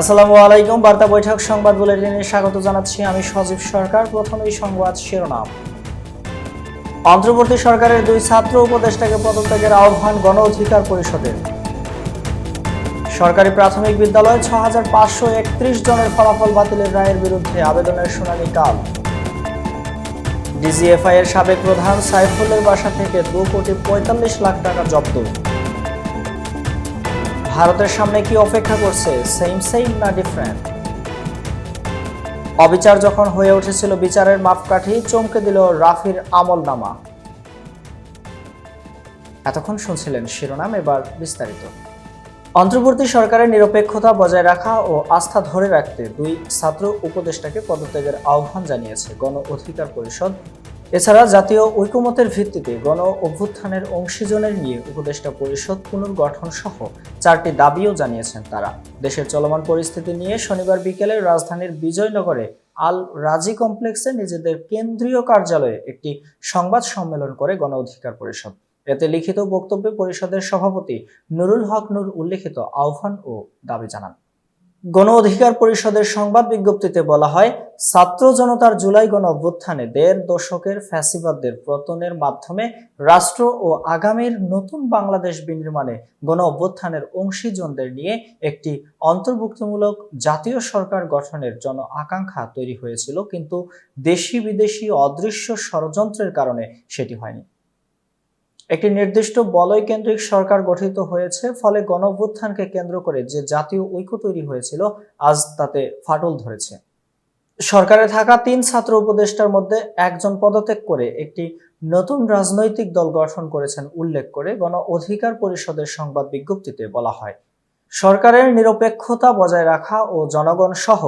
আসসালামু আলাইকুম, বার্তা বৈঠক সংবাদ বুলেটিনে স্বাগত জানাচ্ছি আমি সজীব সরকার। প্রথমেই সংবাদ শিরোনাম। অন্তর্বর্তী সরকারের দুই ছাত্র উপদেষ্টাকে পদত্যাগের আহ্বান গণ অধিকার পরিষদের। সরকারি প্রাথমিক বিদ্যালয়ে ছ হাজার পাঁচশো একত্রিশ জনের ফলাফল বাতিলের রায়ের বিরুদ্ধে আবেদনের শুনানি কাল। ডিজিএফআই এর সাবেক প্রধান সাইফুলের বাসা থেকে দু কোটি পঁয়তাল্লিশ লাখ টাকা জব্দ। ভারতের সামনে কি অপেক্ষা করছে? সেম সেম না ডিফারেন্ট অবিচার যখন হয়ে উঠেছিল বিচারের মাপকাঠি, চমকে দিল রাফির আমল নামা এতক্ষণ শুনছিলেন শিরোনাম, এবার বিস্তারিত। অন্তর্বর্তী সরকারের নিরপেক্ষতা বজায় রাখা ও আস্থা ধরে রাখতে দুই ছাত্র উপদেষ্টাকে পদত্যাগের আহ্বান জানিয়েছে গণ অধিকার পরিষদ এছাড়া জাতীয় ঐকমতের ভিত্তিতে গণ অভ্যুত্থানের অংশীজনের নিয়ে উপদেষ্টা পরিষদ পুনর্গঠন সহ চারটি দাবিও জানিয়েছেন তারা। দেশের চলমান পরিস্থিতি নিয়ে শনিবার বিকেলে রাজধানীর বিজয়নগরে আল রাজি কমপ্লেক্সে নিজেদের কেন্দ্রীয় কার্যালয়ে একটি সংবাদ সম্মেলন করে গণ অধিকার পরিষদ। এতে লিখিত বক্তব্যে পরিষদের সভাপতি নুরুল হক নূর উল্লেখিত আহ্বান ও দাবি জানান। গণ অধিকার পরিষদের সংবাদ বিজ্ঞপ্তিতে বলা হয়, ছাত্র জনতার জুলাই গণ অভ্যুত্থানে দেড় দশকের ফ্যাসিবাদদের পতনের মাধ্যমে রাষ্ট্র ও আগামীর নতুন বাংলাদেশ বিনির্মাণে গণ অভ্যুত্থানের অংশীজনদের নিয়ে একটি অন্তর্ভুক্তিমূলক জাতীয় সরকার গঠনের জন আকাঙ্ক্ষা তৈরি হয়েছিল, কিন্তু দেশি বিদেশি অদৃশ্য ষড়যন্ত্রের কারণে সেটি হয়নি। একটি নির্দিষ্ট বলয় কেন্দ্রিক সরকার গঠিত হয়েছে, ফলে গণভ্যুত্থানকে কেন্দ্র করে যে জাতীয় ঐক্য তৈরি হয়েছিল, আজ তাতে ফাটল ধরেছে। সরকারে থাকা তিন ছাত্র উপদেষ্টার মধ্যে একজন পদত্যাগ করে একটি নতুন রাজনৈতিক দল গঠন করেছেন উল্লেখ করে গণ অধিকার পরিষদের সংবাদ বিজ্ঞপ্তিতে বলা হয়। সরকারের নিরপেক্ষতা বজায় রাখা ও জনগণ সহ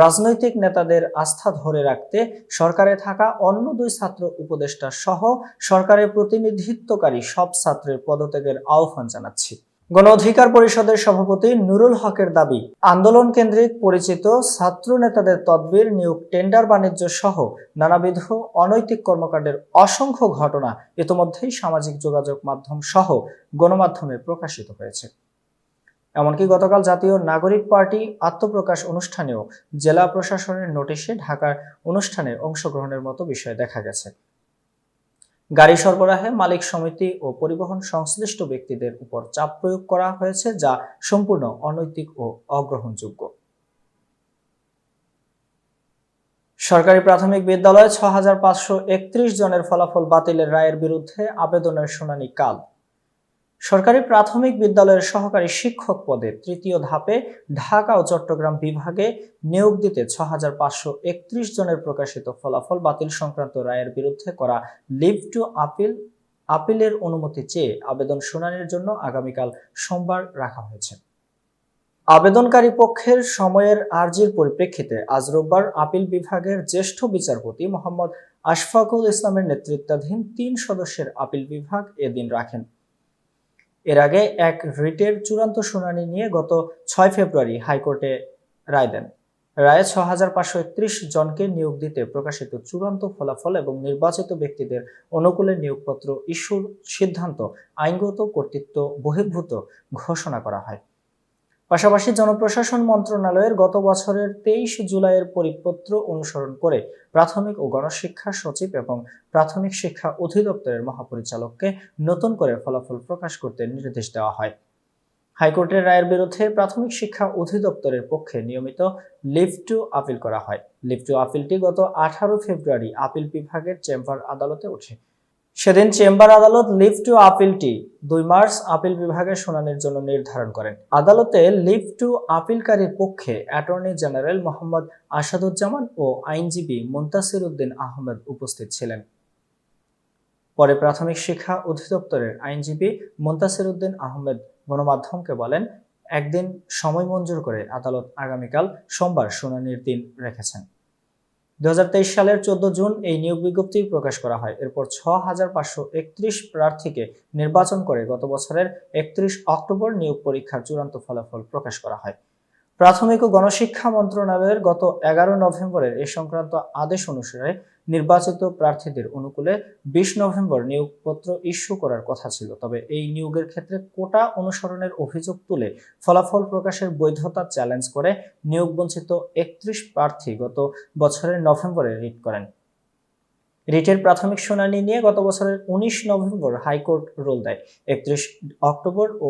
রাজনৈতিক নেতাদের আস্থা ধরে রাখতে সরকারে থাকা অন্য দুই ছাত্র উপদেষ্টা সহ সরকারের প্রতিনিধিত্বকারী সব ছাত্রের পদত্যাগের আহ্বান জানাচ্ছি। গণ অধিকার পরিষদের সভাপতি নুরুল হকের দাবি, আন্দোলন কেন্দ্রিক পরিচিত ছাত্র নেতাদের তদবির, নিয়োগ, টেন্ডার, বাণিজ্য সহ নানাবিধ অনৈতিক কর্মকাণ্ডের অসংখ্য ঘটনা ইতোমধ্যেই সামাজিক যোগাযোগ মাধ্যম সহ গণমাধ্যমে প্রকাশিত হয়েছে। এমনকি গতকাল জাতীয় নাগরিক পার্টি আত্মপ্রকাশ অনুষ্ঠানেও জেলা প্রশাসনের নোটিশে ঢাকার অনুষ্ঠানে অংশগ্রহণের মতো বিষয় দেখা গেছে। গাড়ি সরবরাহে মালিক সমিতি ও পরিবহন সংশ্লিষ্ট ব্যক্তিদের উপর চাপ প্রয়োগ করা হয়েছে, যা সম্পূর্ণ অনৈতিক ও অগ্রহণযোগ্য। সরকারি প্রাথমিক বিদ্যালয়ে ছ জনের ফলাফল বাতিলের রায়ের বিরুদ্ধে আবেদনের শুনানি কাল। সরকারি প্রাথমিক বিদ্যালয়ের সহকারী শিক্ষক পদে তৃতীয় ধাপে ঢাকা ও চট্টগ্রাম বিভাগে নিয়োগ দিতে ছ জনের প্রকাশিত ফলাফল বাতিল সংক্রান্ত রায়ের বিরুদ্ধে করা লিভ টু আপিল, আপিলের অনুমতি চেয়ে আবেদন শুনানির জন্য আগামীকাল সোমবার রাখা হয়েছে। আবেদনকারী পক্ষের সময়ের আর্জির পরিপ্রেক্ষিতে আজ রোববার আপিল বিভাগের জ্যেষ্ঠ বিচারপতি মোহাম্মদ আশফাকুল ইসলামের নেতৃত্বাধীন তিন সদস্যের আপিল বিভাগ এদিন রাখেন। এর আগে এক রিটের চূড়ান্ত শুনানি নিয়ে গত ছয় ফেব্রুয়ারি হাইকোর্টে রায় দেন। রায়ে ছ হাজার পাঁচশো জনকে নিয়োগ দিতে প্রকাশিত চূড়ান্ত ফলাফল এবং নির্বাচিত ব্যক্তিদের অনুকূলে নিয়োগপত্র ইস্যুর সিদ্ধান্ত আইনগত কর্তৃত্ব বহির্ভূত ঘোষণা করা হয়। পাশাপাশি জনপ্রশাসন মন্ত্রণালয়ের গত বছরের তেইশ জুলাইয়ের পরিপত্র অনুসরণ করে প্রাথমিক ও গণশিক্ষা সচিব এবং প্রাথমিক শিক্ষা অধিদপ্তরের মহাপরিচালককে নতুন করে ফলাফল প্রকাশ করতে নির্দেশ দেওয়া হয়। হাইকোর্টের রায়ের বিরুদ্ধে প্রাথমিক শিক্ষা অধিদপ্তরের পক্ষে নিয়মিত লিভ টু আপিল করা হয়। লিভ টু আপিলটি গত আঠারো ফেব্রুয়ারি আপিল বিভাগের চেম্বার আদালতে ওঠে। সেদিন চেম্বার আদালত লিভ টু আপিলটি দুই মার্চ আপিল বিভাগের শুনানির জন্য নির্ধারণ করেন। আদালতে লিভ টু আপিলকারীর পক্ষে অ্যাটর্নি জেনারেল মোহাম্মদ আসাদুজ্জামান ও আইনজীবী মুন্তাসির উদ্দিন আহমেদ উপস্থিত ছিলেন। পরে প্রাথমিক শিক্ষা অধিদপ্তরের আইনজীবী মুন্তাসির উদ্দিন আহমেদ গণমাধ্যমকে বলেন, একদিন সময় মঞ্জুর করে আদালত আগামীকাল সোমবার শুনানির দিন রেখেছেন। দু হাজার তেইশ সালের চোদ্দ জুন এই নিয়োগ বিজ্ঞপ্তি প্রকাশ করা হয়। এরপর ছ হাজার পাঁচশো একত্রিশ প্রার্থীকে নির্বাচন করে গত বছরের একত্রিশ অক্টোবর নিয়োগ পরীক্ষার চূড়ান্ত ফলাফল প্রকাশ করা হয়। প্রাথমিক ও গণশিক্ষা মন্ত্রণালয়ের গত এগারো নভেম্বরের এ সংক্রান্ত আদেশ অনুসারে নির্বাচিত প্রার্থীদের অনুকূলে বিশ নভেম্বর নিয়োগপত্র ইস্যু করার কথা ছিল। তবে এই নিয়োগের ক্ষেত্রে কোটা অনুসরণের অভিযোগ তুলে ফলাফল প্রকাশের বৈধতা চ্যালেঞ্জ করে নিয়োগ বঞ্চিত একত্রিশ প্রার্থী গত বছরের নভেম্বরে রিট করেন। রিটের প্রাথমিক শুনানি নিয়ে গত বছরের উনিশ নভেম্বর হাইকোর্ট রোল দেয়। একত্রিশ অক্টোবর ও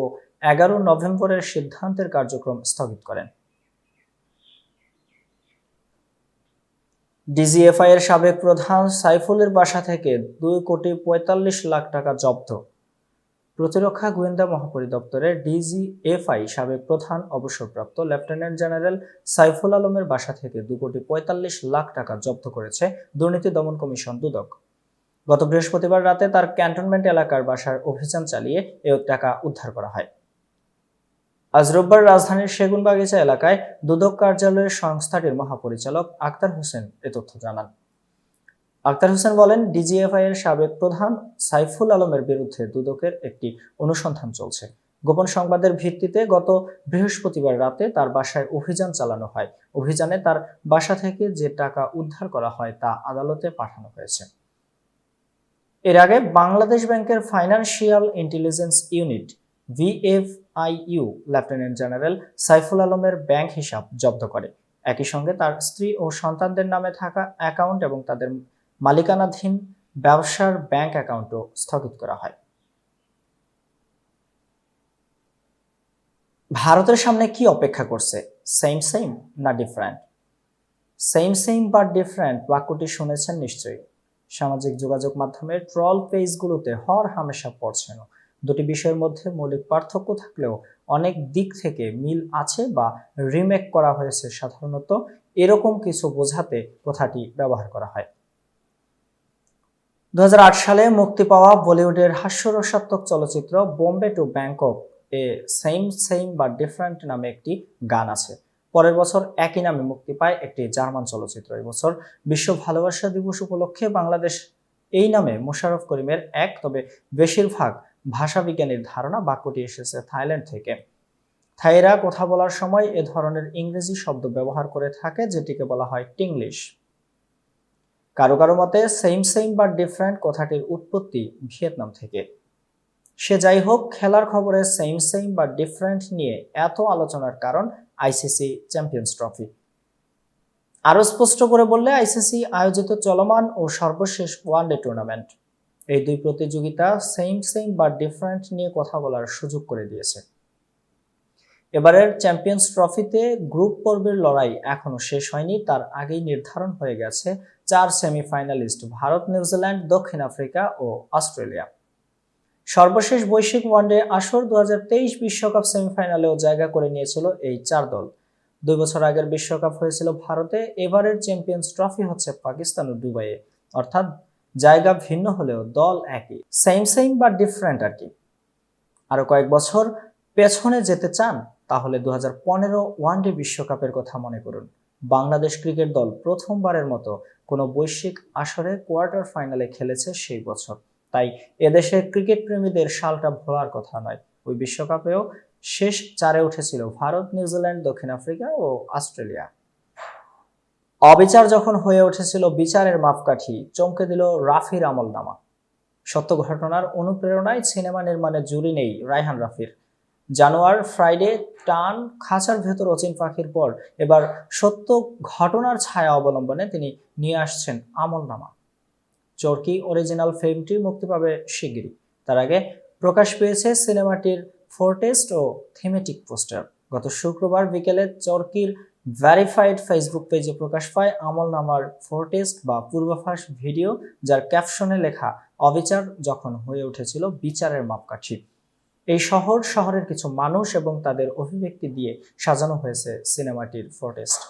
এগারো নভেম্বরের সিদ্ধান্তের কার্যক্রম স্থগিত করেন। ডিজিএফআই এর সাবেক প্রধান সাইফুলের বাসা থেকে দুই কোটি পঁয়তাল্লিশ লাখ টাকা জব্দ। প্রতিরক্ষা গোয়েন্দা মহাপরিদপ্তরের ডিজিএফআই সাবেক প্রধান অবসরপ্রাপ্ত লেফটেন্যান্ট জেনারেল সাইফুল আলমের বাসা থেকে দু কোটি পঁয়তাল্লিশ লাখ টাকা জব্দ করেছে দুর্নীতি দমন কমিশন দুদক। গত বৃহস্পতিবার রাতে তার ক্যান্টনমেন্ট এলাকার বাসার অভিযান চালিয়ে এ টাকা উদ্ধার করা হয়। আজ রোববার রাজধানীর সেগুনবাগিচা এলাকায় দুদক কার্যালয়ের সংস্থাটির মহাপরিচালক আক্তার হোসেন এ তথ্য জানান। আক্তার হোসেন বলেন, ডিজিএফআই এর সাবেক প্রধান সাইফুল আলমের বিরুদ্ধে দুদকের একটি অনুসন্ধান চলছে। গোপন সংবাদের ভিত্তিতে গত বৃহস্পতিবার রাতে তার বাসায় অভিযান চালানো হয়। অভিযানে তার বাসা থেকে যে টাকা উদ্ধার করা হয় তা আদালতে পাঠানো হয়েছে। এর আগে বাংলাদেশ ব্যাংকের financial intelligence unit BFIU lieutenant general Saiful আলমের ব্যাংক হিসাব জব্দ করে। একই সঙ্গে তার স্ত্রী ও সন্তানদের নামে থাকা অ্যাকাউন্ট এবং তাদের মালিকানাধীন ব্যবসার ব্যাংক অ্যাকাউন্টও স্থগিত করা হয়। ভারতের সামনে কি অপেক্ষা করছে? সেম সেম না ডিফারেন্ট সেম সেম বা ডিফারেন্ট বাক্যটি শুনেছেন নিশ্চয়ই। সামাজিক যোগাযোগ মাধ্যমে ট্রল পেজগুলোতে হর হামেশা পড়ছেন। দুটি বিষয়ের মধ্যে মৌলিক পার্থক্য থাকলেও অনেক দিক থেকে মিল আছে বা রিমেক করা হয়েছে সাধারণত। এরকম কিছু বোঝাতে কথাটি ব্যবহার করা হয়। দুই হাজার আট সালে মুক্তি পাওয়া বলিউডের হাস্যরসাত্মক চলচ্চিত্র বোম্বে টু ব্যাংকক এ সেম সেম বা ডিফারেন্ট নামে একটি গান আছে। পরের বছর একই নামে মুক্তি পায় একটি জার্মান চলচ্চিত্র। এবছর বিশ্ব ভালোবাসা দিবস উপলক্ষে বাংলাদেশ এই নামে মোশাররফ করিমের এক, তবে বেশিরভাগ ভাষাবিজ্ঞানীর ধারণা বাক্যটি এসেছে থাইল্যান্ড থেকে। থাইরা কথা বলার সময় এ ধরনের ইংরেজি শব্দ ব্যবহার করে থাকে, যেটিকে বলা হয় টিংলিশ। কারও কারও মতে সেম সেম বা ডিফারেন্ট কথাটির উৎপত্তি ভিয়েতনাম থেকে। সে যাই হোক, খেলার খবরে সেম সেম বা ডিফারেন্ট নিয়ে এত আলোচনার কারণ আইসিসি চ্যাম্পিয়ন্স ট্রফি। আরও স্পষ্ট করে বললে আইসিসি আয়োজিত চলমান ও সর্বশেষ ওয়ানডে টুর্নামেন্ট। এই দুই প্রতিযোগিতা সেম সেম বা ডিফারেন্ট নিয়ে কথা বলার সুযোগ করে দিয়েছে। এবারের চ্যাম্পিয়ন্স ট্রফিতে গ্রুপ পর্বের লড়াই এখনও শেষ হয়নি, তার আগেই নির্ধারণ হয়ে গেছে চার সেমিফাইনালিস্ট ভারত নিউজিল্যান্ড দক্ষিণ আফ্রিকা ও অস্ট্রেলিয়া। সর্বশেষ বৈশ্বিক ওয়ানডে আসর দু বিশ্বকাপ সেমিফাইনালেও জায়গা করে নিয়েছিল এই চার দল। দুই বছর আগের বিশ্বকাপ হয়েছিল ভারতে, এবারের চ্যাম্পিয়ন্স ট্রফি হচ্ছে পাকিস্তান ও দুবাইয়ে। অর্থাৎ জায়গা ভিন্ন হলেও দল একই। সেম সেম বা ডিফারেন্ট আর কি। আরও কয়েক বছর পেছনে যেতে চান, তাহলে দু হাজার পনেরো ওয়ানডে বিশ্বকাপের কথা মনে করুন। বাংলাদেশ ক্রিকেট দল প্রথমবারের মতো কোনো বৈশ্বিক আসরে কোয়ার্টার ফাইনালে খেলেছে সেই বছর। তাই এদেশের ক্রিকেট প্রেমীদের সালটা ভোলার কথা নয়। ওই বিশ্বকাপেও শেষ চারে উঠেছিল ভারত, নিউজিল্যান্ড, দক্ষিণ আফ্রিকা ও অস্ট্রেলিয়া। অবিচার যখন হয়ে উঠেছিল, বিচারের মাপকাঠি, চমকে দিল রাফির আমলনামা। সত্য ঘটনার অনুপ্রেরণায় সিনেমা নির্মাণে জুড়ি নেই রায়হান রাফির। জানোয়ার ফ্রাইডে টান খাঁচার ভেতর অচিন পাখির পর এবার সত্য ঘটনার ছায়া অবলম্বনে তিনি নিয়ে আসছেন আমলনামা। চরকি অরিজিনাল ফিল্মটি মুক্তি পাবে শিগগিরই। তার আগে প্রকাশ পেয়েছে সিনেমাটির ফোরটেস্ট ও থিমেটিক পোস্টার। গত শুক্রবার বিকেলে চরকির ভ্যারিফাইড ফেসবুক পেজে প্রকাশ পায় আমল নামার ফোরটেস্ট বা পূর্বাভাস ভিডিও যার ক্যাপশনে লেখা, অবিচার যখন হয়ে উঠেছিল বিচারের মাপকাঠি। এই শহর, শহরের কিছু মানুষ এবং তাদের অভিব্যক্তি দিয়ে সাজানো হয়েছে সিনেমাটির ফোরটেস্ট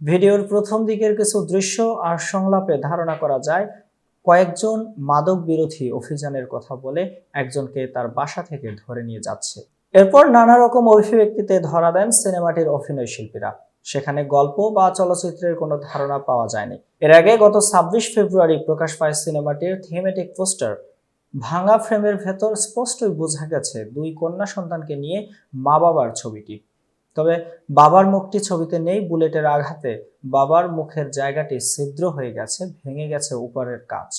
ভিডিওর প্রথম দিকের কিছু দৃশ্য আর সংলাপে ধারণা করা যায়, কয়েকজন মাদক বিরোধী অভিযানের কথা বলে একজনকে তার বাসা থেকে ধরে নিয়ে যাচ্ছে। এরপর নানা রকম অভিব্যক্তিতে ধরা দেন সিনেমাটির অভিনয় শিল্পীরা। সেখানে গল্প বা চলচ্চিত্রের কোনো ধারণা পাওয়া যায়নি। এর আগে গত ছাব্বিশ ফেব্রুয়ারি প্রকাশ পায় সিনেমাটির থিমেটিক পোস্টার। ভাঙা ফ্রেমের ভেতর স্পষ্টই বোঝা গেছে দুই কন্যা সন্তানকে নিয়ে মা বাবার ছবিটি। তবে বাবার মুখটি ছবিতে নেই, বুলেটের আঘাতে বাবার মুখের জায়গাটি ছিদ্র হয়ে গেছে, ভেঙে গেছে উপরের কাজ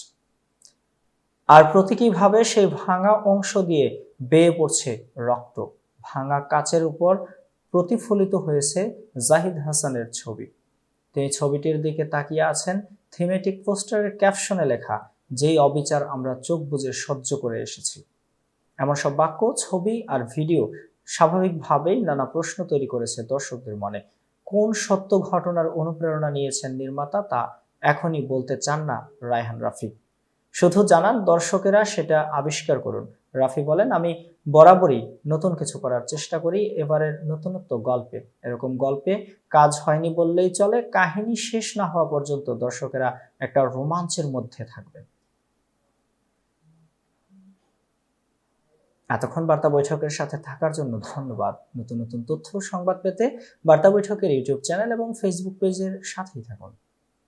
আর প্রতীকীভাবে সেই ভাঙা অংশ দিয়ে বেয়ে পড়ছে রক্ত। ভাঙা কাচের উপর প্রতিফলিত হয়েছে জাহিদ হাসানের ছবি। তিনি ছবিটির দিকে তাকিয়ে আছেন থিমেটিক পোস্টারের ক্যাপশনে লেখা, যেই অবিচার আমরা চোখ বুজে সহ্য করে এসেছি। এমন সব বাক্য, ছবি আর ভিডিও স্বাভাবিকভাবেই নানা প্রশ্ন তৈরি করেছে দর্শকদের মনে। কোন সত্য ঘটনার অনুপ্রেরণা নিয়েছেন নির্মাতা তা এখনই বলতে চান না রায়হান রাফি। শুধু জানান দর্শকেরা সেটা আবিষ্কার করুন। রাফি বলেন, আমি বরাবরই নতুন কিছু করার চেষ্টা করি, এবারের নতুনত্ব গল্পে। এরকম গল্পে কাজ হয়নি বললেই চলে, কাহিনী শেষ না হওয়া পর্যন্ত দর্শকেরা একটা রোমাঞ্চের মধ্যে থাকবে এতক্ষণ বার্তা বৈঠকের সাথে থাকার জন্য ধন্যবাদ। নতুন নতুন তথ্য সংবাদ পেতে বার্তা বৈঠকের ইউটিউব চ্যানেল এবং ফেসবুক পেজের সাথেই থাকুন।